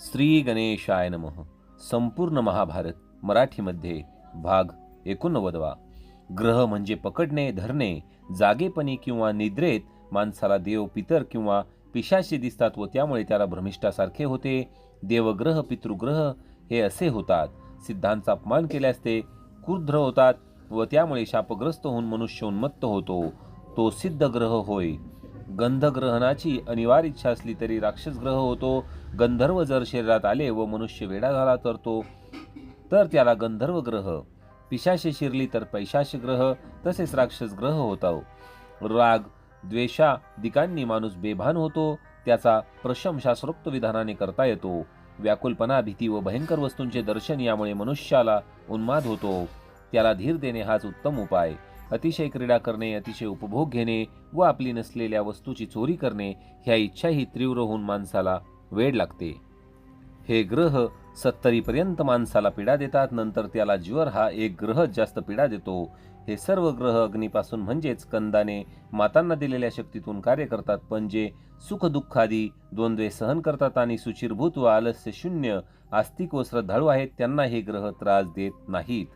श्री गणेशाय नमः. संपूर्ण महाभारत मराठीमध्ये भाग एकोणनव्वदवा. ग्रह म्हणजे पकडणे धरणे जागेपणी किंवा निद्रेत माणसाला देव पितर किंवा पिशाशी दिसतात व त्यामुळे त्याला भ्रमिष्ठासारखे होते. देवग्रह पितृग्रह हे असे होतात. सिद्धांचा अपमान केल्यास ते क्रुद्ध होतात व त्यामुळे शापग्रस्त होऊन मनुष्य उन्मत्त होतो. तो सिद्ध ग्रह होय. गंधग्रहणाची अनिवार्य इच्छा असली तरी राक्षस ग्रह होतो गंधर्व जर शरीरात आले व मनुष्य वेडा झाला तर तो. तर त्याला गंधर्व ग्रह पिशाशी शिरली तर पैशाश ग्रह तसेच राक्षस ग्रह होता राग द्वेषादिकांनी माणूस बेभान होतो त्याचा प्रशम शास्त्रोक्त विधानाने करता येतो. व्याकुलपणा भीती व भयंकर वस्तूंचे दर्शन यामुळे मनुष्याला उन्माद होतो. त्याला धीर देणे हाच उत्तम उपाय. अतिशय क्रीडा करणे अतिशय उपभोग घेणे व आपली नसलेल्या वस्तूची चोरी करणे ह्या इच्छाही तीव्र होऊन माणसाला वेळ लागते. हे ग्रह सत्तरीपर्यंत माणसाला पीडा देतात नंतर त्याला ज्वर हा एक ग्रह जास्त पीडा देतो. हे सर्व ग्रह अग्नीपासून म्हणजेच कंदाने मातांना दिलेल्या शक्तीतून कार्य करतात पण जे सुखदुःखादी द्वंद्वे सहन करतात आणि सुचिरभूत व आलस्य शून्य आस्तिक व श्रद्धाळू आहेत त्यांना हे ग्रह त्रास देत नाहीत.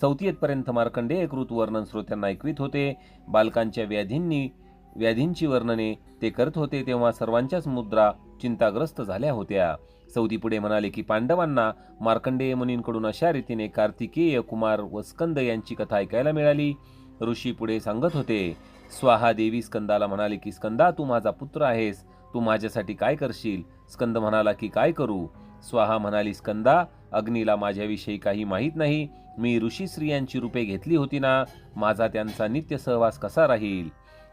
चौथीयतपर्यंत मार्कंडेय कृत वर्णन श्रोत्यांना ऐकवित होते. बालकांच्या व्याधींनी व्याधींची वर्णने ते करत होते तेव्हा सर्वांच्याच मुद्रा चिंताग्रस्त झाल्या होत्या. सौदी पुढे म्हणाले की पांडवांना मार्कंडेय मुनींकडून अशा रीतीने कार्तिकेय कुमार व स्कंद यांची कथा ऐकायला मिळाली. ऋषी पुढे सांगत होते स्वाहा देवी स्कंदाला म्हणाले की स्कंदा तू माझा पुत्र आहेस. तू माझ्यासाठी काय करशील? स्कंद म्हणाला की काय करू? स्वाहा म्हणाली स्कंदा अग्नीला माझ्याविषयी काही माहीत नाही. मी ऋषी स्त्रियांची रूपे घेतली होती ना माझा त्यांचा नित्य सहवास कसा राहील?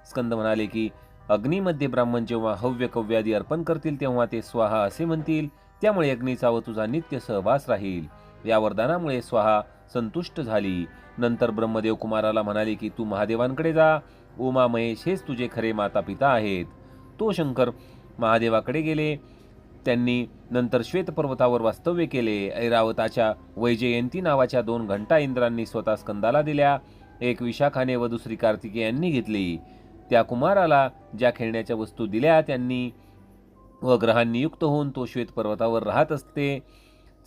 स्कंद म्हणाले की अग्नीमध्ये ब्राह्मण जेव्हा हव्य कव्यादी अर्पण करतील तेव्हा ते स्वाहा असे म्हणतील त्यामुळे अग्नीचा व तुझा नित्य सहवास राहील. या वरदानामुळे स्वाहा संतुष्ट झाली. नंतर ब्रह्मदेव कुमाराला म्हणाले की तू महादेवांकडे जा. उमा महेश हेच तुझे खरे माता पिता आहेत. तो शंकर महादेवाकडे गेले. त्यांनी नंतर श्वेतपर्वतावर वास्तव्य केले. ऐरावताच्या वैजयंती नावाच्या दोन घंटा इंद्रांनी स्वतः स्कंदाला दिल्या. एक विशाखाने व दुसरी कार्तिके यांनी घेतली. त्या कुमाराला ज्या खेळण्याच्या वस्तू दिल्या त्यांनी व ग्रहांनी युक्त होऊन तो श्वेतपर्वतावर राहत असते.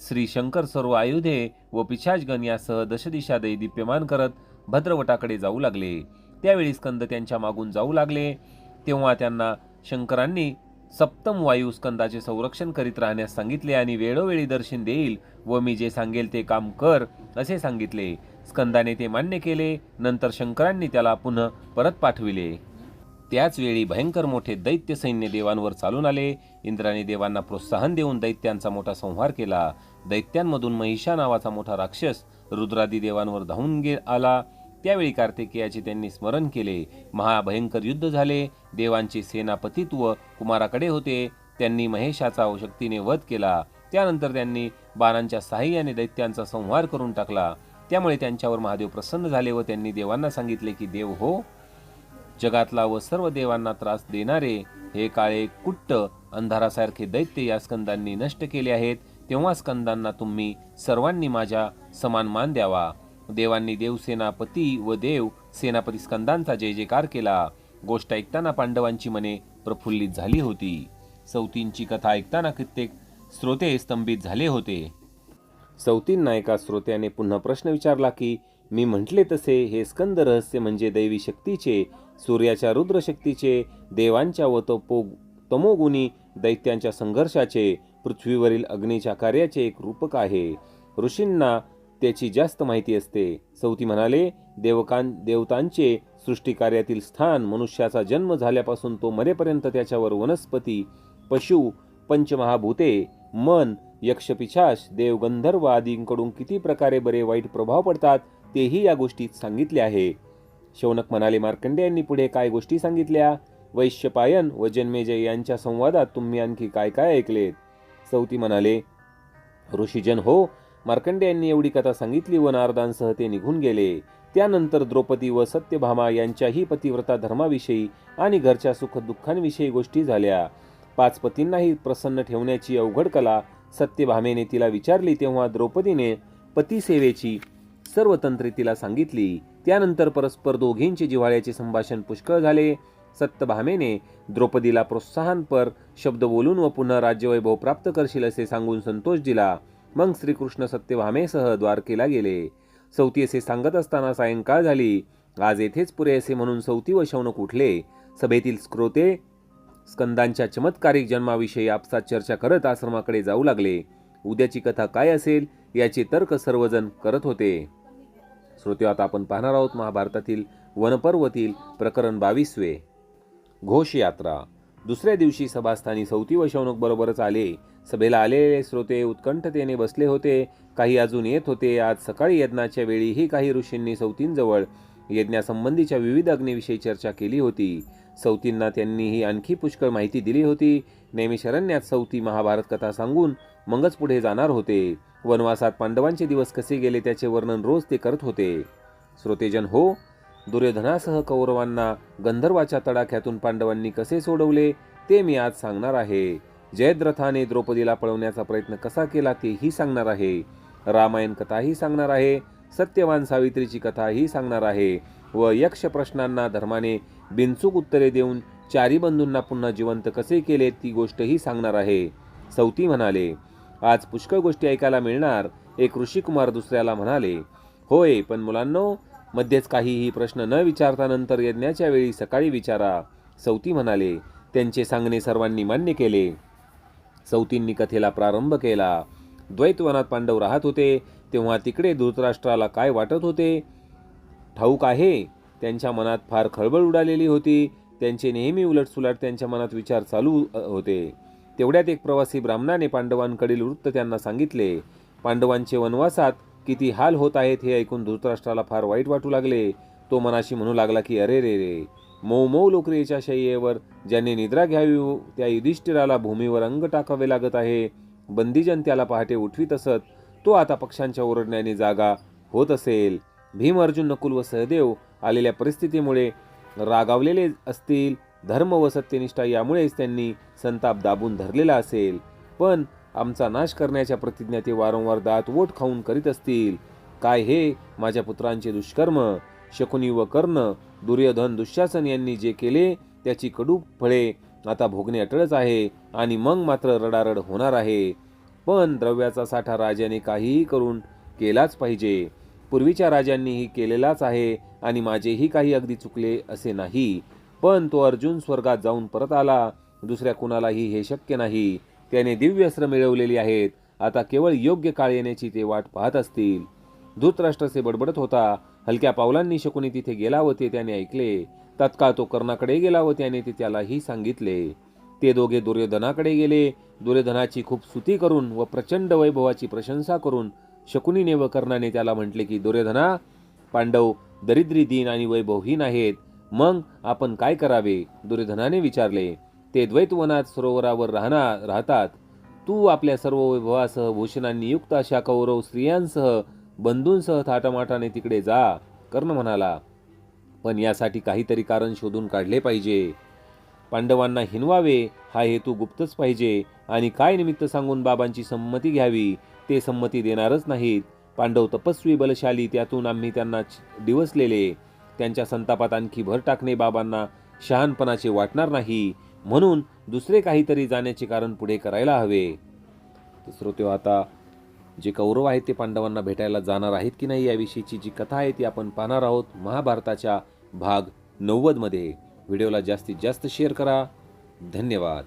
श्री शंकर सर्व आयुधे व पिछाजगण यासह दशदिशा दीप्यमान करत भद्रवटाकडे जाऊ लागले. त्यावेळी स्कंद त्यांच्या मागून जाऊ लागले. तेव्हा त्यांना शंकरांनी सप्तम वायू स्कंदाचे संरक्षण करीत राहण्यास सांगितले आणि वेळोवेळी दर्शन देईल व मी जे सांगेल ते काम कर असे सांगितले. स्कंदाने ते मान्य केले नंतर शंकरांनी त्याला पुन्हा परत पाठविले. त्याच वेळी भयंकर मोठे दैत्य सैन्य देवांवर चालून आले. इंद्राने देवांना प्रोत्साहन देऊन दैत्यांचा मोठा संहार केला. दैत्यांमधून महिषा नावाचा मोठा राक्षस रुद्रादी देवांवर धावून गे आला. त्यावेळी कार्तिकेयाचे त्यांनी स्मरण केले. महाभयंकर युद्ध झाले. देवांचे सेनापतित्व कुमाराकडे होते. त्यांनी महेशाचा शक्तीने वध केला. त्यानंतर त्यांनी बाणांच्या साह्याने दैत्यांचा संहार करून टाकला. त्यामुळे त्यांच्यावर महादेव प्रसन्न झाले व त्यांनी देवांना सांगितले की देव हो जगातला व सर्व देवांना त्रास देणारे हे काळे कुट्ट अंधारासारखे दैत्य या स्कंदांनी नष्ट केले आहेत. तेव्हा स्कंदांना तुम्ही सर्वांनी माझ्या समान मान द्यावा. देवांनी देवसेनापती व देव सेनापती स्कंदांचा जय जयकार केला. गोष्ट ऐकताना पांडवांची मने प्रफुल्लित झाली होती. सौतींची कथा ऐकताना कित्येक श्रोते स्तंभित झाले होते. सौतींना एका श्रोत्याने पुन्हा प्रश्न विचारला की मी म्हटले तसे हे स्कंद रहस्य म्हणजे दैवी शक्तीचे सूर्याच्या रुद्रशक्तीचे देवांच्या व तपो तमोगुणी दैत्यांच्या संघर्षाचे पृथ्वीवरील अग्नीच्या कार्याचे एक रूपक आहे. ऋषींना त्याची जास्त माहिती असते. सौती म्हणाले देवकां देवतांचे सृष्टिकार्यातील स्थान मनुष्याचा जन्म झाल्यापासून तो मरेपर्यंत त्याच्यावर वनस्पती पशु पंचमहाभूते मन यक्षपिछाश देवगंधर्व आदींकडून किती प्रकारे बरे वाईट प्रभाव पडतात तेही या गोष्टीत सांगितले आहे. शौनक म्हणाले मार्कंडे यांनी पुढे काय गोष्टी सांगितल्या? वैश्यपायन व जन्मेजय यांच्या संवादात तुम्ही आणखी काय काय ऐकलेत? सौती म्हणाले ऋषीजन हो मार्कंडेयांनी एवढी कथा सांगितली व नारदांसह ते निघून गेले. त्यानंतर द्रौपदी व सत्यभामा यांच्याही पतिव्रता धर्माविषयी आणि घरच्या सुखदुःखांविषयी गोष्टी झाल्या. पाच पतींनाही प्रसन्न ठेवण्याची अवघड कला सत्यभामेने तिला विचारली तेव्हा द्रौपदीने पतिसेवेची सर्व तंत्रे तिला सांगितली. त्यानंतर परस्पर दोघींचे जिव्हाळ्याचे संभाषण पुष्कळ झाले. सत्यभामेने द्रौपदीला प्रोत्साहनपर शब्द बोलून व पुन्हा राज्यवैभव प्राप्त करशील असे सांगून संतोष दिला. मग श्रीकृष्ण सत्यभामेसह द्वारकेला गेले. सवती असे सांगत असताना सायंकाळ झाली. आज येथेच पुरे असे म्हणून सवती व शौनक उठले. सभेतील स्क्रोते स्कंदांच्या चमत्कारिक जन्माविषयी आपसात चर्चा करत आश्रमाकडे जाऊ लागले. उद्याची कथा काय असेल याचे तर्क सर्वजण करत होते. श्रोते आता आपण पाहणार आहोत महाभारतातील वनपर्वतील प्रकरण बावीसवे. घोषयात्रा. दुसऱ्या दिवशी सभास्थानी सौती व बरोबरच आले. सभेला आलेले श्रोते उत्कंठतेने बसले होते. काही अजून येत होते. आज सकाळी यज्ञाच्या वेळीही काही ऋषींनी सौतींजवळ यज्ञासंबंधीच्या विविध अग्नीविषयी चर्चा केली होती. सौतींना त्यांनीही आणखी पुष्कळ माहिती दिली होती. नैमिषरण्यात सौती महाभारत कथा सांगून मगच पुढे जाणार होते. वनवासात पांडवांचे दिवस कसे गेले त्याचे वर्णन रोज ते करत होते. श्रोतेजन हो दुर्योधनासह कौरवांना गंधर्वाच्या तडाख्यातून पांडवांनी कसे सोडवले ते मी आज सांगणार आहे. जयद्रथाने द्रौपदीला पळवण्याचा प्रयत्न कसा केला तेही सांगणार आहे. रामायण कथाही सांगणार आहे. सत्यवान सावित्रीची कथाही सांगणार आहे. व यक्ष प्रश्नांना धर्माने बिनचूक उत्तरे देऊन चारी बंधूंना पुन्हा जिवंत कसे केले ती गोष्टही सांगणार आहे. सौती म्हणाले आज पुष्कळ गोष्टी ऐकायला मिळणार. एक ऋषिकुमार दुसऱ्याला म्हणाले होय पण मुलांनो मध्येच काहीही प्रश्न न विचारता नंतर यज्ञाच्या वेळी सकाळी विचारा. सौती म्हणाले त्यांचे सांगणे सर्वांनी मान्य केले. सौतींनी कथेला प्रारंभ केला. द्वैतवनात पांडव राहत होते तेव्हा तिकडे धृतराष्ट्राला काय वाटत होते? ठाऊक आहे त्यांच्या मनात फार खळबळ उडालेली होती. त्यांचे नेहमी उलटसुलट त्यांच्या मनात विचार चालू होते. तेवढ्यात एक प्रवासी ब्राह्मणाने पांडवांकडील वृत्त त्यांना सांगितले. पांडवांचे वनवासात किती हाल होत आहेत हे ऐकून धृतराष्ट्राला फार वाईट वाटू लागले. तो मनाशी म्हणू लागला की अरे रे रे मऊ मऊ लोकरीच्या शय्येवर ज्यांनी निद्रा घ्यावी त्या युधिष्ठिराला भूमीवर अंग टाकावे लागत आहे. बंदीजन त्याला पहाटे उठवीत असत तो आता पक्षांच्या ओरडण्याने जागा होत असेल. भीम अर्जुन नकुल व सहदेव आलेल्या परिस्थितीमुळे रागावलेले असतील. धर्म व सत्यनिष्ठा यामुळेच त्यांनी संताप दाबून धरलेला असेल. पण आमचा नाश करण्याच्या प्रतिज्ञा ते वारंवार दात वोट खाऊन करीत असतील. काय हे? माझ्या पुत्रांचे दुष्कर्म. शकुनी व कर्ण दुर्योधन दुःशासन यांनी जे केले त्याची कडू फळे आता भोगणे अटळच आहे आणि मग मात्र रडारड होणार आहे. पण द्रव्याचा साठा राजाने काहीही करून केलाच पाहिजे. पूर्वीच्या राजांनीही केलेलाच आहे आणि माझेही काही अगदी चुकले असे नाही. पण तो अर्जुन स्वर्गात जाऊन परत आला. दुसऱ्या कुणालाही हे शक्य नाही. त्याने दिव्यस्त्र मिळवलेली आहेत. आता केवळ योग्य काळ येण्याची ते वाट पाहत असतील. धृतराष्ट्रसे बडबडत होता. हलक्या पावलांनी शकुनी तिथे गेला व ते त्याने ऐकले. तत्काळ तो कर्णाकडे गेला व त्याने ते त्यालाही सांगितले. ते दोघे दुर्योधनाकडे गेले. दुर्योधनाची खूप स्तुती करून व प्रचंड वैभवाची प्रशंसा करून शकुनीने व कर्णाने त्याला म्हटले की दुर्योधना पांडव दरिद्री दीन आणि वैभवहीन आहेत. मग आपण काय करावे? दुर्योधनाने विचारले. ते द्वैतवनात सरोवरावर राहणार राहतात. तू आपल्या सर्व वैभवासह भूषणांनी युक्त अशा कौरव स्त्रियांसह बंधूंसह थाटामाटाने तिकडे जा कर्ण म्हणाला. पण यासाठी काहीतरी कारण शोधून काढले पाहिजे. पांडवांना हिनवावे हा हेतू गुप्तच पाहिजे. आणि काय निमित्त सांगून बाबांची संमती घ्यावी ते संमती देणारच नाहीत. पांडव तपस्वी बलशाली त्यातून आम्ही त्यांना दिवसलेले. त्यांच्या संतापात आणखी भर टाकणे बाबांना शहाणपणाचे वाटणार नाही. म्हणून दुसरे काहीतरी जाण्याचे कारण पुढे करायला हवे. तर श्रोते आता जे कौरव आहेत ते पांडवांना भेटायला जाणार आहेत की नाही याविषयीची जी कथा आहे ती आपण पाहणार आहोत महाभारताच्या भाग नव्वदमध्ये. व्हिडिओला जास्तीत जास्त शेअर करा. धन्यवाद.